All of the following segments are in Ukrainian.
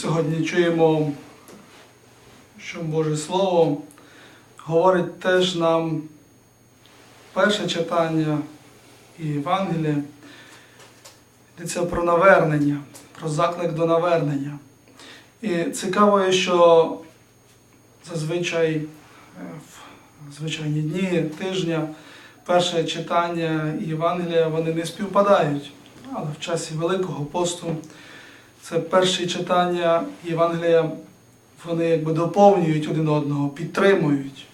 Сьогодні чуємо, що Боже Слово говорить теж нам перше читання і Євангелія. Йдеться про навернення, про заклик до навернення. І цікаво, що зазвичай е, в звичайні дні, тижня, перше читання і Євангелія вони не співпадають. Але в часі Великого посту це перші читання Євангелія, вони якби доповнюють один одного, підтримують.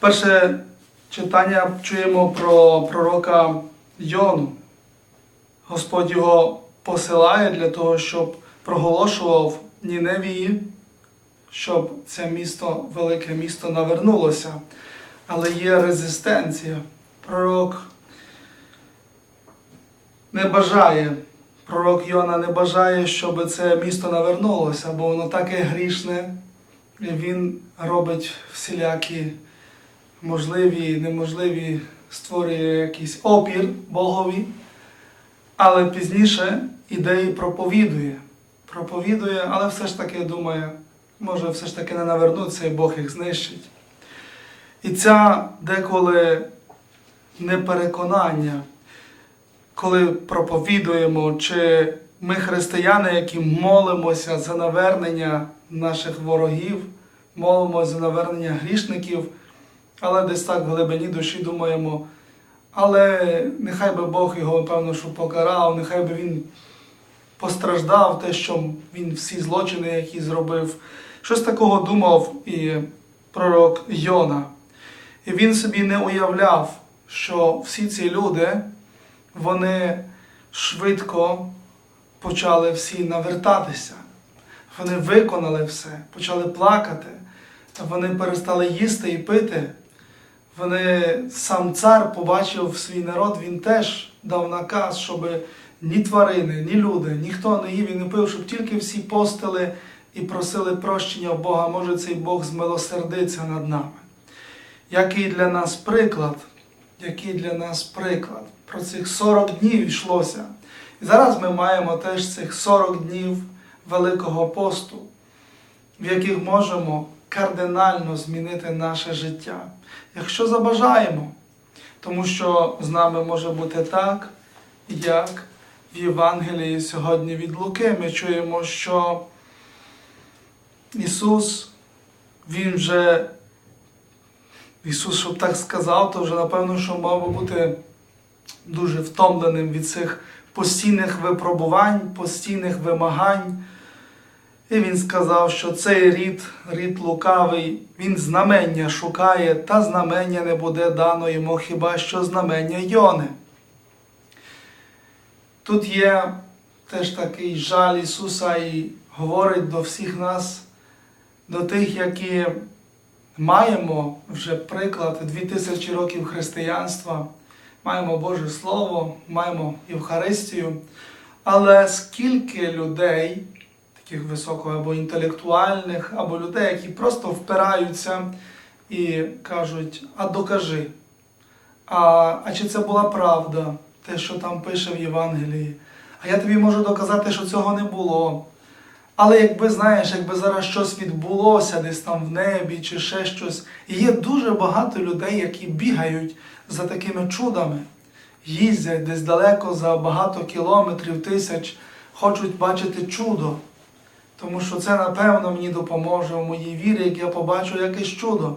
Перше читання чуємо про пророка Йону. Господь його посилає для того, щоб проголошував Ніневії, щоб це місто, велике місто навернулося. Але є резистенція. Пророк не бажає, пророк Йона не бажає, щоб це місто навернулося, бо воно таке грішне, і він робить всілякі можливі і неможливі, створює якийсь опір Богові, але пізніше ідеї проповідує. Проповідує, але все ж таки думає, може все ж таки не навернуться і Бог їх знищить. І ця деколи непереконання, коли проповідуємо, чи ми християни, які молимося за навернення наших ворогів, молимося за навернення грішників, але десь так в глибині душі думаємо, але нехай би Бог його, певно, що покарав, нехай би він постраждав те, що він всі злочини, які зробив. Щось такого думав і пророк Йона. І він собі не уявляв, що всі ці люди, вони швидко почали всі навертатися. Вони виконали все, почали плакати, вони перестали їсти і пити. Вони, сам цар побачив свій народ, він теж дав наказ, щоб ні тварини, ні люди, ніхто не їв і не пив, щоб тільки всі постили і просили прощення в Бога, може цей Бог змилосердиться над нами. Який для нас приклад, який для нас приклад. Про цих 40 днів йшлося. І зараз ми маємо теж цих 40 днів Великого посту, в яких можемо кардинально змінити наше життя, якщо забажаємо. Тому що з нами може бути так, як в Євангелії сьогодні від Луки ми чуємо, що Ісус, Він вже, Ісус, щоб так сказав, то вже напевно, що мав би бути дуже втомленим від цих постійних випробувань, постійних вимагань. І він сказав, що цей рід, рід лукавий, він знамення шукає, та знамення не буде дано йому хіба що знамення Йони. Тут є теж такий жаль Ісуса і говорить до всіх нас, до тих, які маємо вже приклад 2000 років християнства, маємо Боже Слово, маємо Євхаристію, але скільки людей, таких високо або інтелектуальних, або людей, які просто впираються і кажуть, а докажи, а, а чи це була правда, те, що там пише в Євангелії? А я тобі можу доказати, що цього не було. Але якби знаєш, якби зараз щось відбулося десь там в небі чи ще щось, є дуже багато людей, які бігають за такими чудами, їздять десь далеко за багато кілометрів, тисяч, хочуть бачити чудо. Тому що це, напевно, мені допоможе в моїй вірі, як я побачу якесь чудо.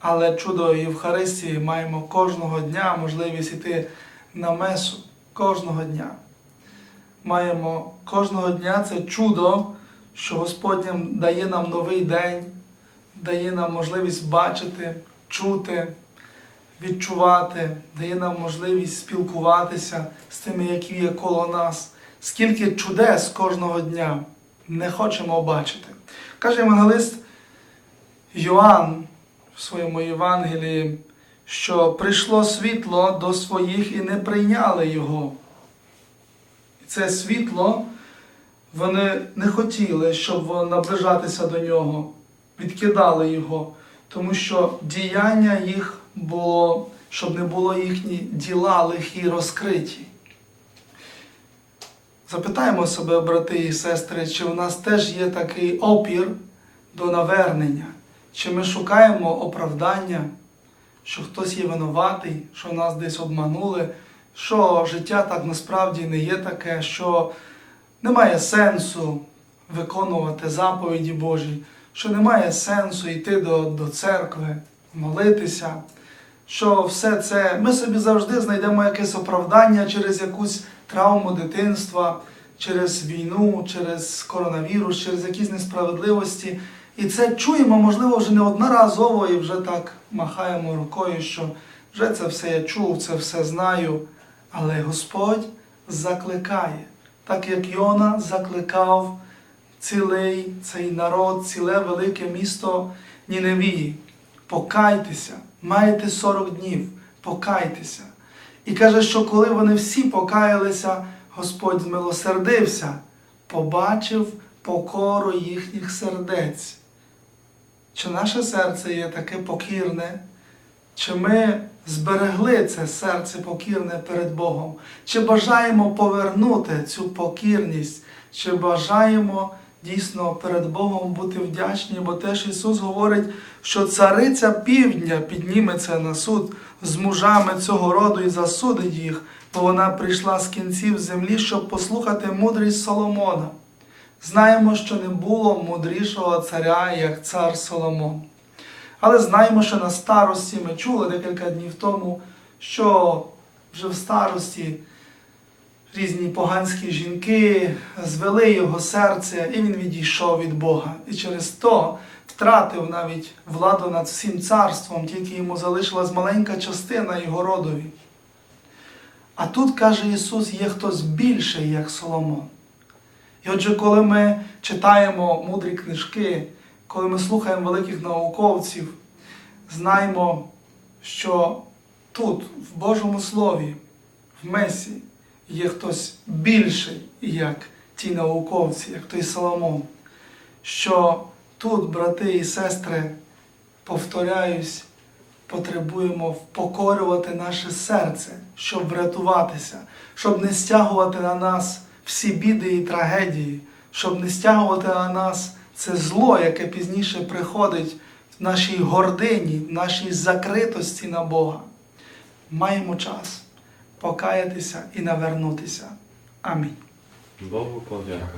Але чудо Євхаристії маємо кожного дня можливість іти на месу кожного дня. Маємо кожного дня це чудо, що Господь дає нам новий день, дає нам можливість бачити, чути, відчувати, дає нам можливість спілкуватися з тими, які є коло нас. Скільки чудес кожного дня не хочемо бачити. Каже евангелист Йоанн в своєму Євангелії, що прийшло світло до своїх і не прийняли його. Це світло вони не хотіли, щоб наближатися до нього, відкидали його, тому що діяння їх було, щоб не було їхні діла лихі розкриті. Запитаємо себе, брати і сестри, чи в нас теж є такий опір до навернення, чи ми шукаємо оправдання, що хтось є винуватий, що нас десь обманули, що життя так насправді не є таке, що немає сенсу виконувати заповіді Божі, що немає сенсу йти до, до церкви, молитися, що все це ми собі завжди знайдемо якесь оправдання через якусь травму дитинства, через війну, через коронавірус, через якісь несправедливості. І це чуємо, можливо, вже не одноразово і вже так махаємо рукою, що вже це все я чув, це все знаю. Але Господь закликає, так як Йона закликав цілий цей народ, ціле велике місто Ніневії. Покайтеся, маєте 40 днів, покайтеся. І каже, що коли вони всі покаялися, Господь змилосердився, побачив покору їхніх сердець. Чи наше серце є таке покірне? Чи ми зберегли це серце покірне перед Богом? Чи бажаємо повернути цю покірність? Чи бажаємо дійсно перед Богом бути вдячні? Бо теж Ісус говорить, що цариця півдня підніметься на суд з мужами цього роду і засудить їх, бо вона прийшла з кінців землі, щоб послухати мудрість Соломона. Знаємо, що не було мудрішого царя, як цар Соломон. Але знаємо, що на старості ми чули декілька днів тому, що вже в старості різні поганські жінки звели його серце, і він відійшов від Бога. І через то втратив навіть владу над всім царством, тільки йому залишилась маленька частина його родові. А тут, каже Ісус, є хтось більший, як Соломон. І отже, коли ми читаємо мудрі книжки, коли ми слухаємо великих науковців, знаємо, що тут, в Божому Слові, в Месі, є хтось більший, як ті науковці, як той Соломон. Що тут, брати і сестри, повторяюсь, потребуємо впокорювати наше серце, щоб врятуватися, щоб не стягувати на нас всі біди і трагедії, щоб не стягувати на нас це зло, яке пізніше приходить в нашій гордині, в нашій закритості на Бога. Маємо час покаятися і навернутися. Амінь. Богу подяка.